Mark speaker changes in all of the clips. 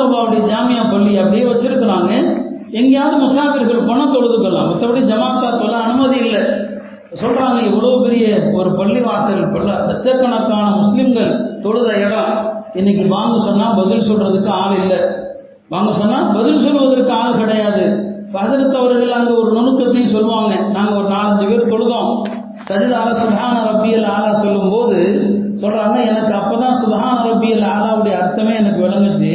Speaker 1: கார்தோபாவுடைய ஜாமியா பள்ளி அப்படியே வச்சிருக்கிறாங்க. எங்கேயாவது முசாஃபிர்கள் பணம் தொழுதுக்கலாம் மற்றபடி ஜமாத்தா தொல்ல அனுமதி இல்லை. சொல்றாங்க இவ்வளவு பெரிய ஒரு பள்ளி வாசல் பல லட்சக்கணக்கான முஸ்லிம்கள் தொழுத இடம் இன்னைக்கு வாங்க சொன்னா பதில் சொல்றதுக்கு ஆள் இல்லை. வாங்க சொன்னா பதில் சொல்வதற்கு ஆள் கிடையாது. பதிலுக்கு அவர்கள் அங்க ஒரு நுணுக்கத்தையும் சொல்லுவாங்க. நாங்க ஒரு நாலஞ்சு பேர் தொழுதோம். சஜிதார சுபஹான ரப்பியல் ஆலா சொல்லும் போது சொல்றாங்க எனக்கு அப்பதான் சுபஹான ரப்பியல் ஆலாவுடைய அர்த்தமே எனக்கு விளங்குச்சு.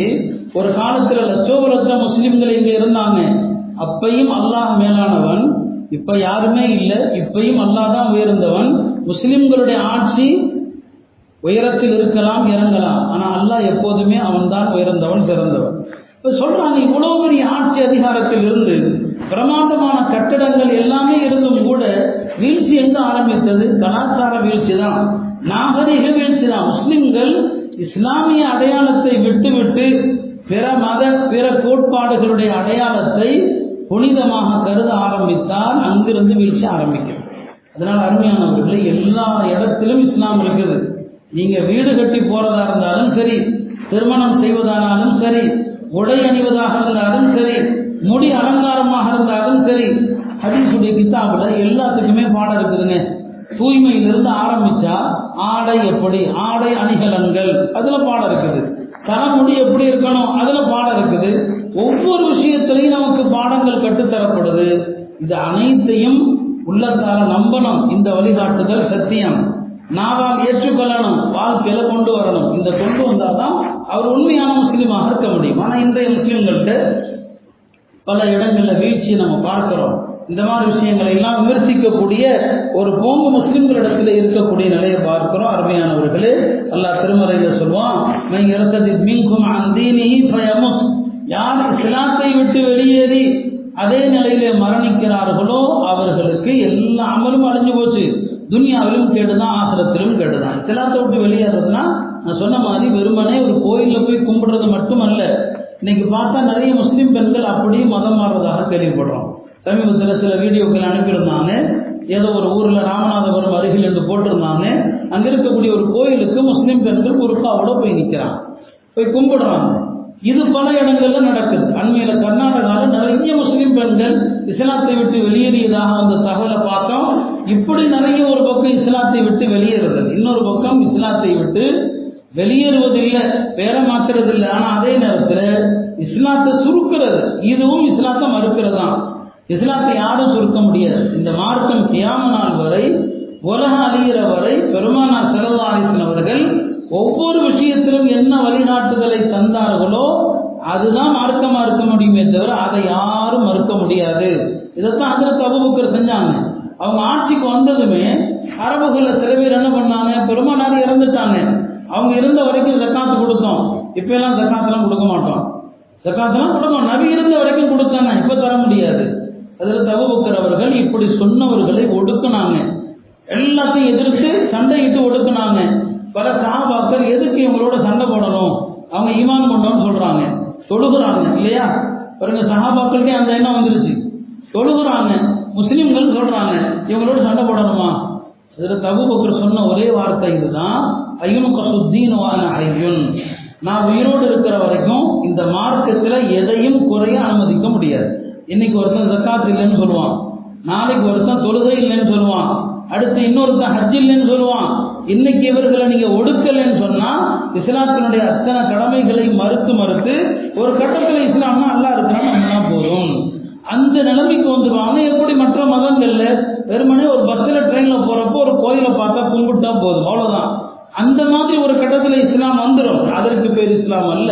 Speaker 1: ஒரு காலத்துல லட்சோப லட்சம் முஸ்லிம்கள் இங்க இருந்தாங்க. அப்பையும் அல்லாஹ் மேலானவன். இப்ப யாருமே இல்லை. இப்பையும் அல்லாஹ் தான் உயர்ந்தவன். முஸ்லிம்களுடைய ஆட்சி உயரத்தில் இருக்கலாம் இறங்கலாம். ஆனா அல்லாஹ் எப்போதுமே அவன்தான் உயர்ந்தவன் சிறந்தவன். இப்ப சொல்றாங்க இவ்வளவு பெரிய ஆட்சி அதிகாரத்தில் இருந்து பிரமாண்டமான கட்டடங்கள் எல்லாமே இருந்தும் கூட வீழ்ச்சி எங்க ஆரம்பித்தது? கலாச்சார வீழ்ச்சி தான் நாகரிக வீழ்ச்சி தான் முஸ்லிம்கள் இஸ்லாமிய அடையாள பிற கோட்பாடுகளுடைய அடையாளத்தை புனிதமாக கருத ஆரம்பித்தால் அங்கிருந்து வீழ்ச்சி ஆரம்பிக்கும். அதனால் அருமையானவர்களே எல்லா இடத்திலும் இஸ்லாம் இருக்குது. நீங்க வீடு கட்டி போறதா இருந்தாலும் சரி திருமணம் செய்வதானாலும் சரி உடை அணிவதாக இருந்தாலும் சரி முடி அலங்காரமாக இருந்தாலும் சரி ஹதீஸுடைய கித்தாபில் எல்லாத்துக்குமே பாடம் இருக்குதுங்க. தூய்மையிலிருந்து ஆரம்பிச்சா ஆடை எப்படி? ஆடை அணிகலன்கள் அதுல பாடம் இருக்குது. தலைமுடி எப்படி இருக்கணும் அதுல பாடம் இருக்குது. ஒவ்வொரு விஷயத்திலையும் நமக்கு பாடங்கள் கற்றுத்தரப்படுது இது அனைத்தையும் உள்ளத்தால நம்பணும். இந்த வழிகாட்டுதல் சத்தியம். நாவால் ஏற்றுக்கொள்ளணும். வாழ்க்கையில கொண்டு வரணும். இந்த கொண்டு வந்தாதான் அவர் உண்மையான முஸ்லீமாக இருக்க முடியும். ஆனால் இன்றைய முஸ்லீம்கள்ட்ட பல இடங்களில் வீழ்ச்சியை நம்ம பார்க்கிறோம். இந்த மாதிரி விஷயங்களை எல்லாம் விமர்சிக்கக்கூடிய ஒரு போங்கு முஸ்லிம்களிடத்தில் இருக்கக்கூடிய நிலையை பார்க்கிறோம். அருமையானவர்களே அல்லாஹ் திருமலையில சொல்லுவான் மை இறந்தது மீன்கும் அந்தீனிஹி ஃபயமுத் யார் இஸ்லாத்தை விட்டு வெளியேறி அதே நிலையிலே மரணிக்கிறார்களோ அவர்களுக்கு எல்லா அமலும் அழிஞ்சு போச்சு. துனியாவிலும் கேடுதான் ஆசிரத்திலும் கேடுதான். இஸ்லாத்தை விட்டு வெளியேறதுன்னா நான் சொன்ன மாதிரி வெறுமனே ஒரு கோயிலில் போய் கும்பிடுறது மட்டுமல்ல. இன்னைக்கு பார்த்தா நிறைய முஸ்லீம் பெண்கள் அப்படியே மதம் மாறுறதாக கேள்விப்படுறோம். சமீபத்தில் சில வீடியோக்கள் அனுப்பியிருந்தாங்க. ஏதோ ஒரு ஊரில் ராமநாதபுரம் அருகில் என்று போட்டிருந்தாங்க. அங்கே இருக்கக்கூடிய ஒரு கோயிலுக்கு முஸ்லீம் பெண்கள் குறுக்காவோட போய் நிற்கிறாங்க போய் கும்பிடுறாங்க. இது பல இடங்கள்ல நடக்குது. அண்மையில கர்நாடகாவில் நிறைய முஸ்லீம் பெண்கள் இஸ்லாத்தை விட்டு வெளியேறியதாக அந்த தகவலை பார்த்தோம். இப்படி நிறைய ஒரு பக்கம் இஸ்லாத்தை விட்டு வெளியேறுதல் இன்னொரு பக்கம் இஸ்லாத்தை விட்டு வெளியேறுவதில்லை. பேர மாத்துறதில்லை ஆனால் அதே நேரத்தில் இஸ்லாத்தை சுருக்கிறது. இதுவும் இஸ்லாத்தை மறுக்கிறது தான் இஸ்லாத்தை யாரும் சுருக்க முடியாது. இந்த மார்க்கம் தியாம நாள் வரை உலகம் அழிகிற வரை பெருமானா செலவா அவர்கள் ஒவ்வொரு விஷயத்திலும் என்ன வழிகாட்டுதலை தந்தார்களோ அதுதான் மார்க்கமா இருக்க முடியுமே தவிர அதை யாரும் மறுக்க முடியாது. இதைத்தான் அதில் அபுபக்கர் செஞ்சாங்க. அவங்க ஆட்சிக்கு வந்ததுமே அரபுகளில் சில பேர் என்ன பண்ணாங்க பெருமானார் இறந்துட்டாங்க. அவங்க இருந்த வரைக்கும் ஜக்காத்து கொடுத்தோம். இப்ப எல்லாம் ஜக்காத்தெல்லாம் கொடுக்க மாட்டோம். ஜக்காத்தெல்லாம் கொடுக்கணும். நபி இருந்த வரைக்கும் கொடுத்தாங்க. இப்ப தர முடியாது. இப்படி சொன்னவர்களை ஒடுக்குனாங்க. எல்லாத்தையும் எதிர்த்து சண்டையிட்டு ஒடுக்குனாங்க. பல சாபாக்கள் எதுக்கு இவங்களோட சண்டை போடணும்? அவங்க ஈமான் கொண்டோம்னு சொல்றாங்க. தொழுகிறாங்க இல்லையா? பாருங்க சஹாபாக்களுக்கே அந்த எண்ணம் வந்துருச்சு. தொழுகிறாங்க. முஸ்லீம்கள் சொல்றாங்க இவங்களோட சண்டை போடணுமா? இதில் தபுபக்கர் சொன்ன ஒரே வார்த்தை இதுதான். ஐயுன் கசுத்தீன் ஐயன் நான் உயிரோடு இருக்கிற வரைக்கும் இந்த மார்க்கத்தில் எதையும் குறைய அனுமதிக்க முடியாது. இன்னைக்கு ஒருத்தன் ஜக்காத் இல்லைன்னு சொல்லுவான். நாளைக்கு ஒருத்தன் தொழுகை இல்லைன்னு சொல்லுவான். அடுத்து இன்னொருத்தன் ஹஜ் இல்லைன்னு சொல்லுவான். இன்னைக்கு இவர்களை நீங்க ஒடுக்கலைன்னு சொன்னா இஸ்லாத்தினுடைய அத்தனை கடமைகளை மறுத்து மறுத்து ஒரு கட்டத்தில் இஸ்லாம்னா அல்லா இருக்கிறான்னு நம்பினா போதும். அந்த நிலைமைக்கு வந்துடுவாங்க எப்படி மற்ற மதங்கள்ல வெறுமனே ஒரு பஸ்ல ட்ரெயின்ல போறப்போ ஒரு கோயிலை பார்த்தா கும்பிட்டா போதும். அவ்வளவுதான். அந்த மாதிரி ஒரு கட்டத்தில் இஸ்லாம் வந்துடும் அதற்கு பேர் இஸ்லாம் அல்ல.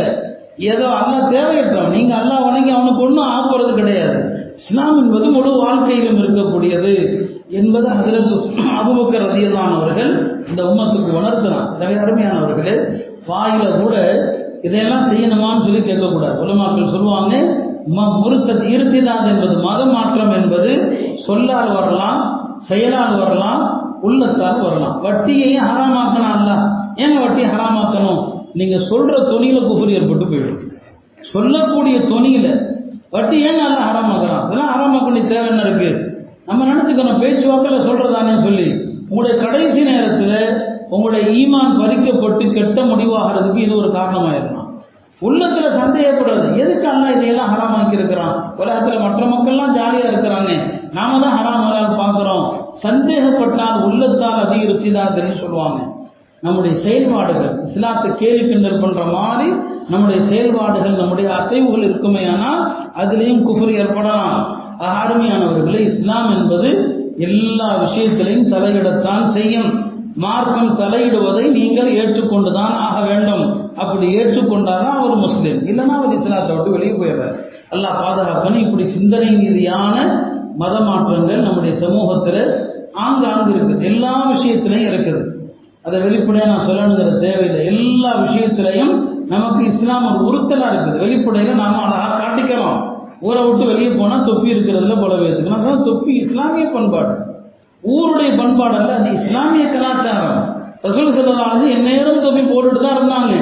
Speaker 1: ஏதோ அல்லா தேவையற்றோம் நீங்க அல்லாஹ் வணங்கி அவனுக்கு ஒன்றும் கிடையாது. இஸ்லாம் என்பது முழு வாழ்க்கையிலும் இருக்கக்கூடியது என்பது அதிலிருந்து அபுபக்கர் ரதியதானவர்கள் இந்த உம்மத்துக்கு உணர்த்தினான் எனவே அருமையானவர்களே வாயில கூட இதையெல்லாம் செய்யணுமான்னு சொல்லி கேட்கக்கூடாது. உலமாக்கள் சொல்லுவாங்க ம- முறுத்தத் இருத்திதாது என்பது மத மாற்றம் என்பது சொல்லால் வரலாம் செயலால் வரலாம் உள்ளத்தால் வரலாம். வட்டியையும் ஹராமாக்கணும் அல்ல ஏங்க வட்டி ஹராமாக்கணும்? நீங்க சொல்ற தொனியில குஃபுர் ஏற்பட்டு போயிடும். சொல்லக்கூடிய தொனியில வட்டி ஏன் நல்லா ஹராமாக்குறான்? இதெல்லாம் ஹராமாக்க வேண்டிய தேவை என்ன இருக்கு? நம்ம நினச்சிக்கணும் பேச்சுவாக்கில் சொல்கிறதானே சொல்லி. உங்களுடைய கடைசி நேரத்தில் உங்களுடைய ஈமான் பறிக்கப்பட்டு கெட்ட முடிவாகிறதுக்கு இது ஒரு காரணமாயிருக்கலாம் உள்ளத்தில் சந்தேகப்படுறது. எதுக்கு அல்லாஹ் இதையெல்லாம் ஹராமாக்கி இருக்கிறான் உலகத்தில் மற்ற மக்கள்லாம் ஜாலியாக இருக்கிறாங்க. நாம தான் ஹராம் பார்க்குறோம். சந்தேகப்பட்டால் உள்ளத்தால் அதிகரிச்சுதான் சொல்லுவாங்க. நம்முடைய செயல்பாடுகள். இஸ்லாத்தை கேலி கிண்டல் பண்ற மாதிரி நம்முடைய செயல்பாடுகள் நம்முடைய அசைவுகள் இருக்குமே ஆனால் அதுலேயும் குஃபர் ஏற்படலாம். அருமையானவர்களே இஸ்லாம் என்பது எல்லா விஷயத்திலையும் தலையிடத்தான் செய்யும். மார்க்கம் தலையிடுவதை நீங்கள் ஏற்றுக்கொண்டுதான் ஆக வேண்டும். அப்படி ஏற்றுக்கொண்டாதான் அவர் முஸ்லீம். இல்லைன்னா அவர் இஸ்லாத்தை விட்டு வெளியே போயிடுறார். அல்லாஹ் பாதுகாக்கணும் இப்படி சிந்தனை ரீதியான மத மாற்றங்கள் நம்முடைய சமூகத்தில் ஆங்காங்கு இருக்குது எல்லா விஷயத்திலையும் அதை வெளிப்படையாக நான் சொல்லணுங்கிற தேவையில்லை. எல்லா விஷயத்திலையும் நமக்கு இஸ்லாம் ஒரு உறுத்தலாக இருக்குது. வெளிப்படையில் நாம் அழகாக காட்டிக்கிறோம் ஊரை விட்டு வெளியே போனால் தொப்பி இருக்கிறதுல போல வைத்துக்கணும் அதான் தொப்பி இஸ்லாமிய பண்பாடு. ஊருடைய பண்பாடு அல்ல அது இஸ்லாமிய கலாச்சாரம். ரசூல் செல்லலாவது எந்நேரம் தொப்பி போட்டுட்டு தான் இருந்தாங்க.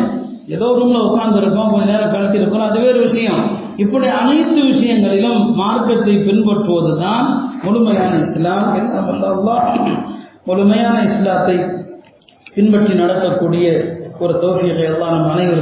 Speaker 1: ஏதோ ரூம்ல உட்கார்ந்துருக்கோம் கொஞ்ச நேரம் கழித்து இருக்கோம் அது வேறு விஷயம். இப்படி அனைத்து விஷயங்களிலும் மார்க்கத்தை பின்பற்றுவது தான் முழுமையான இஸ்லாம். எல்லாம் முழுமையான இஸ்லாத்தை பின்பற்றி நடக்கக்கூடிய ஒரு தோஃபியத்தை எல்லாம் நம் அனைவருக்கும்